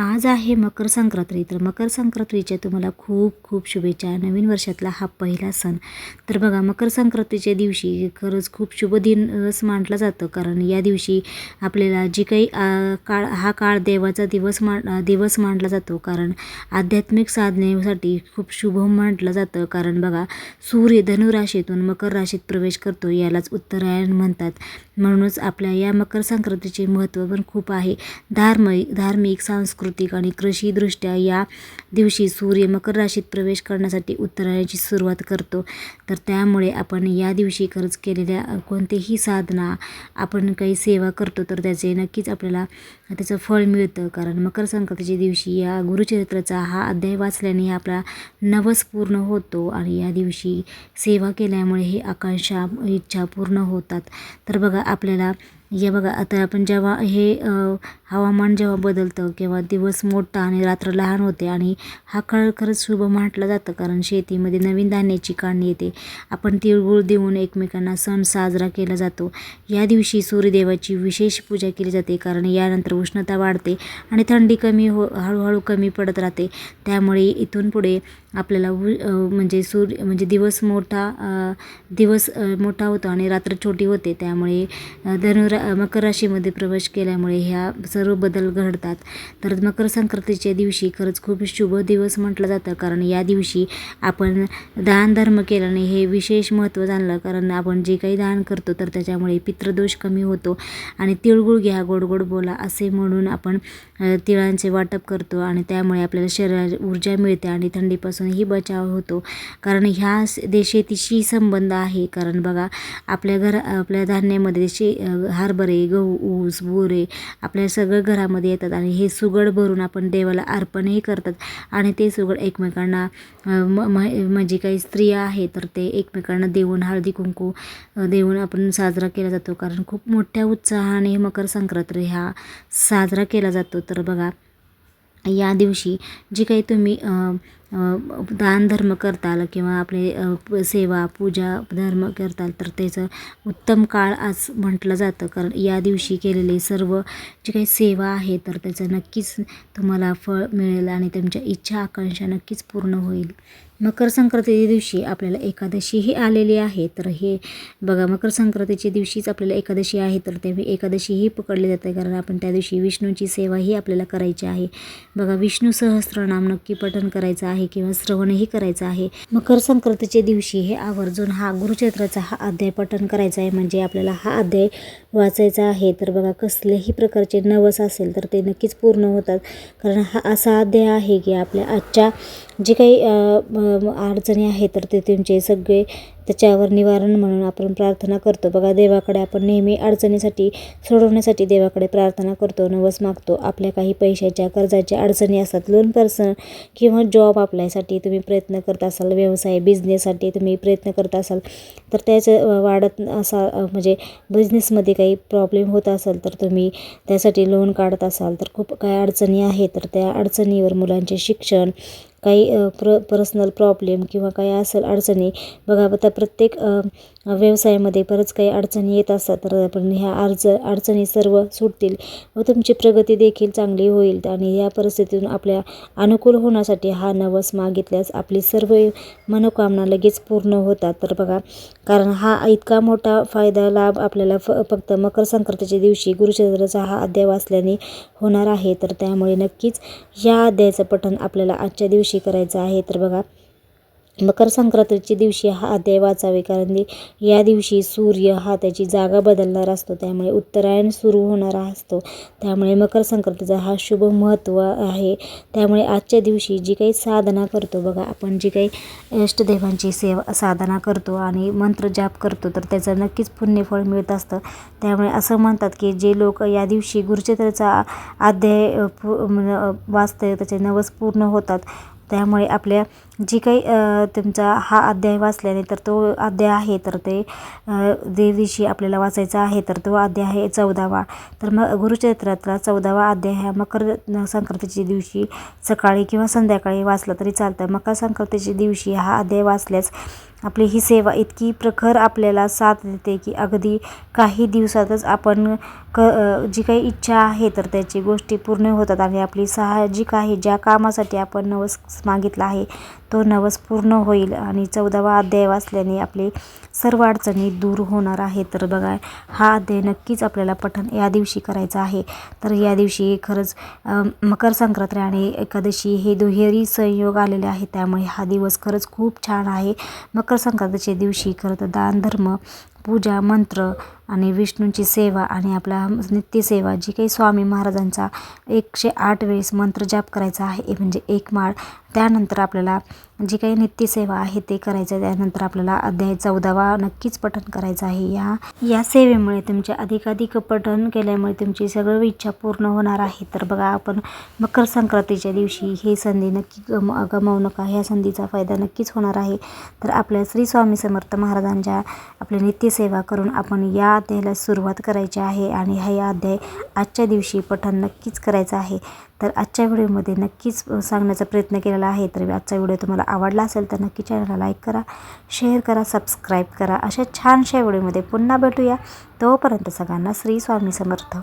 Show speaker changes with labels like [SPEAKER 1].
[SPEAKER 1] आज आहे मकर संक्रांती तर मकर संक्रांतीच्या तुम्हाला खूप खूप शुभेच्छा. नवीन वर्षातला हा पहिला सण. तर बघा मकर संक्रांतीच्या दिवशी खरंच खूप शुभ दिवस मानला जातं. कारण या दिवशी आपल्याला जी काही काळ हा काळ देवाचा दिवस मान दिवस मानला जातो. कारण आध्यात्मिक साधनेसाठी खूप शुभ म्हटलं जातं. कारण बघा सूर्य धनुराशीतून मकर राशीत प्रवेश करतो यालाच उत्तरायण म्हणतात. म्हणूनच आपल्या या मकर संक्रांतीचे महत्त्व पण खूप आहे. धार्मिक धार्मिक सांस्कृतिक आणि कृषीदृष्ट्या या दिवशी सूर्य मकर राशीत प्रवेश करण्यासाठी उत्तरायणाची सुरुवात करतो. तर त्यामुळे आपण या दिवशी खरंच केलेल्या कोणतेही साधना आपण काही सेवा करतो तर त्याचे नक्कीच आपल्याला त्याचं फळ मिळतं. कारण मकर संक्रांतीच्या दिवशी या गुरुचरित्राचा हा अध्याय वाचल्याने आपला नवस पूर्ण होतो आणि या दिवशी सेवा केल्यामुळे हे आकांक्षा इच्छा पूर्ण होतात. तर बघा आपल्याला या बघा आता आपण जेव्हा हे हवामान जेव्हा बदलतं किंवा दिवस मोठा आणि रात्र लहान होते आणि हा काळ खरंच शुभ म्हटलं जातं कारण शेतीमध्ये नवीन धान्याची काढणी येते. आपण तिळगुळ देऊन एकमेकांना सण साजरा केला जातो. या दिवशी सूर्यदेवाची विशेष पूजा केली जाते कारण यानंतर उष्णता वाढते आणि थंडी कमी हो हळूहळू कमी पडत राहते. त्यामुळे इथून पुढे आपल्याला उ म्हणजे सूर्य म्हणजे दिवस मोठा दिवस मोठा होतो आणि रात्र छोटी होते. त्यामुळे धनुरा मकर राशीमध्ये प्रवेश केल्यामुळे ह्या सर्व बदल घडतात. तर मकर संक्रांतीच्या दिवशी खरंच खूप शुभ दिवस म्हटलं जातं. कारण या दिवशी आपण दान धर्म केल्याने हे विशेष महत्त्व जाणलं. कारण आपण जे काही दान करतो तर त्याच्यामुळे पितृदोष कमी होतो. आणि तिळगुळ घ्या गोड गोड बोला असे म्हणून आपण तिळांचे वाटप करतो. आणि त्यामुळे आपल्याला शरीराला ऊर्जा मिळते आणि थंडीपासून थंडीपासूनही बचाव होतो. कारण ह्या दे शेतीशी संबंध आहे. कारण बघा आपल्या घर आपल्या धान्यामध्ये शे हरभरे गहू ऊस बोरे आपल्या सगळं घरामध्ये येतात आणि हे सुगड भरून आपण देवाला अर्पणही करतात आणि ते सुगड एकमेकांना म म्हणजे काही स्त्रिया आहे तर ते एकमेकांना देऊन हळदी कुंकू देऊन आपण साजरा केला जातो. कारण खूप मोठ्या उत्साहाने मकर संक्रांती हा साजरा केला जातो. तर बघा या दिवशी जी काही तुम्ही दानधर्म दान धर्म करताल किंवा आपले सेवा पूजा धर्म करताल तर त्याचं उत्तम काळ आज म्हटलं जातं. कारण या दिवशी केलेले सर्व जी काही सेवा आहे तर त्याचं नक्कीच तुम्हाला फळ मिळेल आणि तुमच्या इच्छा आकांक्षा नक्कीच पूर्ण होईल. मकर संक्रांतीच्या दिवशी आपल्याला एकादशीही आलेली आहे तर हे बघा मकर संक्रांतीच्या दिवशीच आपल्याला एकादशी आहे तर तेव्हा एकादशीही पकडली जाते. कारण आपण त्या दिवशी विष्णूची सेवाही आपल्याला करायची आहे. बघा विष्णू सहस्रनाम नक्की पठण करायचं आहे. किंवा श्रवणही करायचं आहे. मकर संक्रांतीच्या दिवशी हे आवर्जून हा गुरुचरित्राचा हा अध्याय पठण करायचा आहे. म्हणजे आपल्याला हा अध्याय वाचायचा आहे. तर बघा कसलेही प्रकारचे नवस असेल तर ते नक्कीच पूर्ण होतात. कारण हा असा अध्याय आहे की आपल्या आजच्या जे काही अडचणी आहेत तर ते तुमचे सगळे त्याच्यावर निवारण म्हणून आपण प्रार्थना करतो. बघा देवाकडे आपण नेहमी अडचणीसाठी सोडवण्यासाठी देवाकडे प्रार्थना करतो नवस मागतो. आपल्या काही पैशाच्या कर्जाच्या अडचणी असतात लोन पर्सन किंवा जॉब आपल्यासाठी तुम्ही प्रयत्न करत असाल व्यवसाय बिझनेससाठी तुम्ही प्रयत्न करत असाल तर त्याचं वाढत असा म्हणजे बिझनेसमध्ये काही प्रॉब्लेम होत असेल तर तुम्ही त्यासाठी लोन काढत असाल तर खूप काही अडचणी आहेत तर त्या अडचणीवर मुलांचे शिक्षण काही प्र पर्सनल प्रॉब्लेम किंवा काही असेल अडचणी बघा आता प्रत्येक व्यवसायामध्ये बरंच काही अडचणी येत असतात तर आपण ह्या अर्ज अडचणी सर्व सुटतील व तुमची प्रगती देखील चांगली होईल आणि या परिस्थितीतून आपल्या अनुकूल होण्यासाठी हा नवस मागितल्यास आपली सर्व मनोकामना लगेच पूर्ण होतात. तर बघा कारण हा इतका मोठा फायदा लाभ आपल्याला फ फक्त मकर संक्रांतीच्या दिवशी गुरुचंद्राचा हा अध्याय वाचल्याने होणार आहे. तर त्यामुळे नक्कीच या अध्यायाचं पठण आपल्याला आजच्या दिवशी करायचं आहे. तर बघा मकर संक्रांतीच्या दिवशी हा अध्याय वाचावे कारण या दिवशी सूर्य हा त्याची जागा बदलणार असतो त्यामुळे उत्तरायण सुरू होणारा असतो. त्यामुळे मकर संक्रांतीचा हा शुभ महत्त्व आहे. त्यामुळे आजच्या दिवशी जी काही साधना करतो बघा आपण जी काही इष्टदेवांची सेवा साधना करतो आणि मंत्र जाप करतो तर त्याचं नक्कीच पुण्यफळ मिळत असतं. त्यामुळे असं म्हणतात की जे लोक या दिवशी गुरुचरित्राचा अध्याय पू म्हणजे, वाचते त्याचे नवस पूर्ण होतात त्यामुळे आपल्या जी काही तुमचा हा अध्याय वाचल्याने तर तो अध्याय आहे तर ते अ, दिवशी आपल्याला वाचायचा आहे तर तो अध्याय आहे चौदावा. तर मग गुरुचरित्रातला चौदावा अध्याय हा मकर संक्रांतीच्या दिवशी सकाळी किंवा संध्याकाळी वाचला तरी चालतं. मकर संक्रांतीच्या दिवशी हा अध्याय वाचल्यास आपली ही सेवा इतकी प्रखर आपल्याला साथ देते की अगदी काही दिवसातच आपण क जी काही इच्छा आहे तर त्याची गोष्टी पूर्ण होतात आणि आपली साहजिक आहे. ज्या कामासाठी आपण नवस मागितला आहे तो नवस पूर्ण होईल आणि चौदावा अध्याय वाचल्याने आपले सर्व अडचणी दूर होणार आहे तर बघा हा अध्याय नक्कीच आपल्याला पठण या दिवशी करायचा आहे. तर या दिवशी खरंच मकर संक्रांती आणि एकादशी हे दुहेरी संयोग आलेले आहे त्यामुळे हा दिवस खरंच खूप छान आहे. मकर संक्रांतीच्या दिवशी खरं तर दानधर्म पूजा मंत्र आणि विष्णूंची सेवा आणि आपला नित्यसेवा जी काही स्वामी महाराजांचा एकशे आठ वेळेस मंत्र जाप करायचा आहे म्हणजे एक माळ त्यानंतर आपल्याला जी काही नित्यसेवा आहे ते करायचं आहे त्यानंतर आपल्याला अध्याय चौदावा नक्कीच पठण करायचं आहे. या या सेवेमुळे तुमच्या अधिकाधिक पठण केल्यामुळे तुमची सगळं इच्छा पूर्ण होणार आहे. तर बघा आपण मकर संक्रांतीच्या दिवशी ही संधी नक्की गम गमावू नका. ह्या संधीचा फायदा नक्कीच होणार आहे. तर आपल्या श्री स्वामी समर्थ महाराजांच्या आपली नित्यसेवा करून आपण या अध्यायाला सुरुवात करायची आहे आणि हा या अध्याय आजच्या दिवशी पठण नक्कीच करायचं आहे. तर आजच्या व्हिडिओमध्ये नक्कीच सांगण्याचा प्रयत्न केलेला आहे. तर आजचा व्हिडिओ तुम्हाला आवडला असेल तर नक्की चॅनलला लाईक करा शेअर करा सबस्क्राईब करा. अशा छानशा व्हिडिओमध्ये पुन्हा भेटूया. तोपर्यंत सगळ्यांना श्री स्वामी समर्थ.